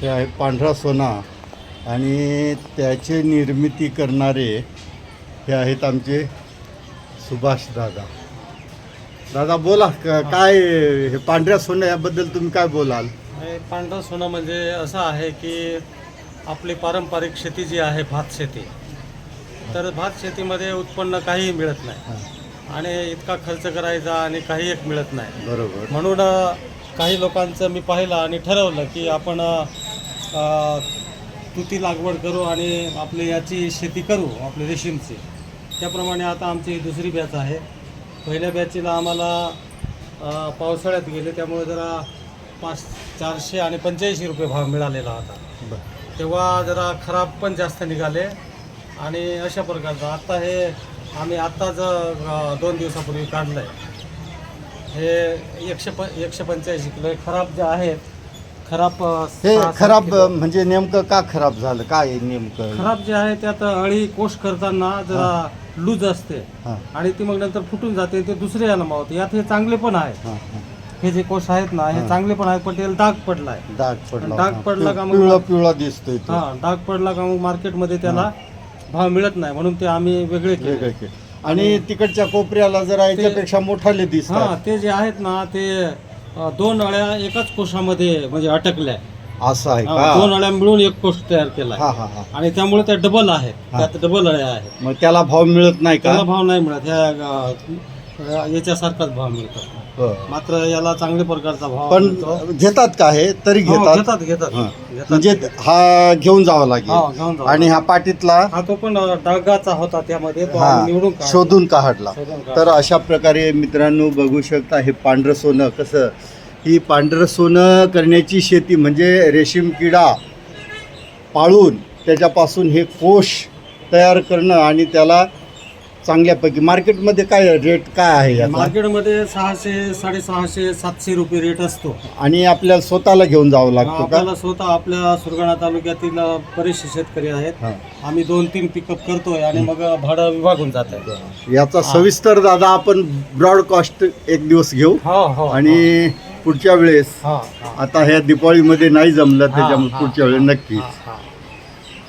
हे आहे पांढरा सोना आणि त्याची निर्मिती करणारे हे आहेत आमचे सुभाष दादा. दादा बोला काय हे पांढऱ्या सोन्या याबद्दल तुम्ही काय बोलाल? हे पांढरं सोनं म्हणजे असं आहे की आपली पारंपरिक शेती जी आहे भात शेती तर भात शेतीमध्ये उत्पन्न काहीही मिळत नाही. आणि इतका खर्च करायचा आणि काही एक मिळत नाही. बरोबर. म्हणून काही लोकांचं मी पाहिलं आणि ठरवलं की आपण तुती लागवड करू आणि आपली याची शेती करू आपली रेशीमची. त्याप्रमाणे आता आमची दुसरी बॅच आहे. पहिल्या बॅचीला आम्हाला पावसाळ्यात गेले त्यामुळे जरा पाच चारशे आणि पंच्याऐंशी रुपये भाव मिळालेला होता. तेव्हा जरा खराब पण जास्त निघाले आणि अशा प्रकारचं आता हे आम्ही आत्ताच दोन दिवसापूर्वी काढलं आहे हे एकशे प एकशे पंच्याऐंशी किलो हे खराब जे आहेत खराब हे सहा- सात खराब किलो. म्हणजे नेमकं का खराब झालं? काय आहे नेमकं? खराब जे आहे त्यात अळी कोश करताना जरा लूज असते. हां. आणि ती मग नंतर फुटून जाते ते दुसरे याला मावते यात हे चांगले पण आहे. हां हां. हे जे कोश आहेत ना हे हां. चांगले पण आहेत पण त्याला डाग पडला आहे. डाग पडला डाग हां. पडला का मग- पिवळा पिवळा दिसतोय तो. हा डाग पडला का मग मार्केटमध्ये त्याला भाव मिळत नाही म्हणून ते आम्ही वेगळे केले. वेगळं. आणि तिकडच्या कोपऱ्याला जरा याच्यापेक्षा मोठाले हा दिसतात ते जे आहेत ना ते दोन अळ्या एकाच कोशामध्ये म्हणजे अटकल्या. असं आहे हा, दोन का अळ्या मिळून एक कोश तयार केला हा हा हा. आणि त्यामुळे त्या डबल आहेत. हा. त्यात डबल अळ्या आहेत. मग त्याला भाव मिळत नाही का? त्याला भाव नाही मिळत. ह्या अ, याच्यासारखाच भाव मिळतो हो. मात्र याला चांगल्या प्रकारचा भाव पण. घेतात का हे तरी हो, घेतात घेतात घेतात हा. घेतात. म्हणजे हा घेऊन जावा हा, लागेल घेऊन जाऊ. आणि हा पाटीतला हा तो पण डागाचा होता त्यामध्ये तो हा आम्ही निवडून काढला. शोधून काढला शोधून काढला. तर अशा प्रकारे मित्रांनो बघू शकता हे पांढरं सोनं कसं ही पांढरं सोनं करण्याची शेती म्हणजे रेशीम किडा पाळून त्याच्यापासून हे कोश तयार करणं आणि त्याला चांगल्यापैकी. मार्केटमध्ये काय रेट काय आहे याचा? मार्केटमध्ये सहाशे साडेसहाशे सातशे रुपये रेट असतो. आणि आपल्याला स्वतःला घेऊन जावं लागतो का? आपल्याला स्वतः आपल्या सुरगाणा तालुक्यातील बरेचसे शेतकरी आहेत. हा. आम्ही दोन तीन पिकअप करतोय आणि मग भाडं विभागून जात आहे. याचा सविस्तर दादा आपण ब्रॉडकास्ट एक दिवस घेऊ. हो हो आणि पुढच्या वेळेस हा हा. आता ह्या दिपाळीमध्ये नाही जमलं त्याच्यामुळे हा, पुढच्या वेळेस हा, नक्कीच हा, हा.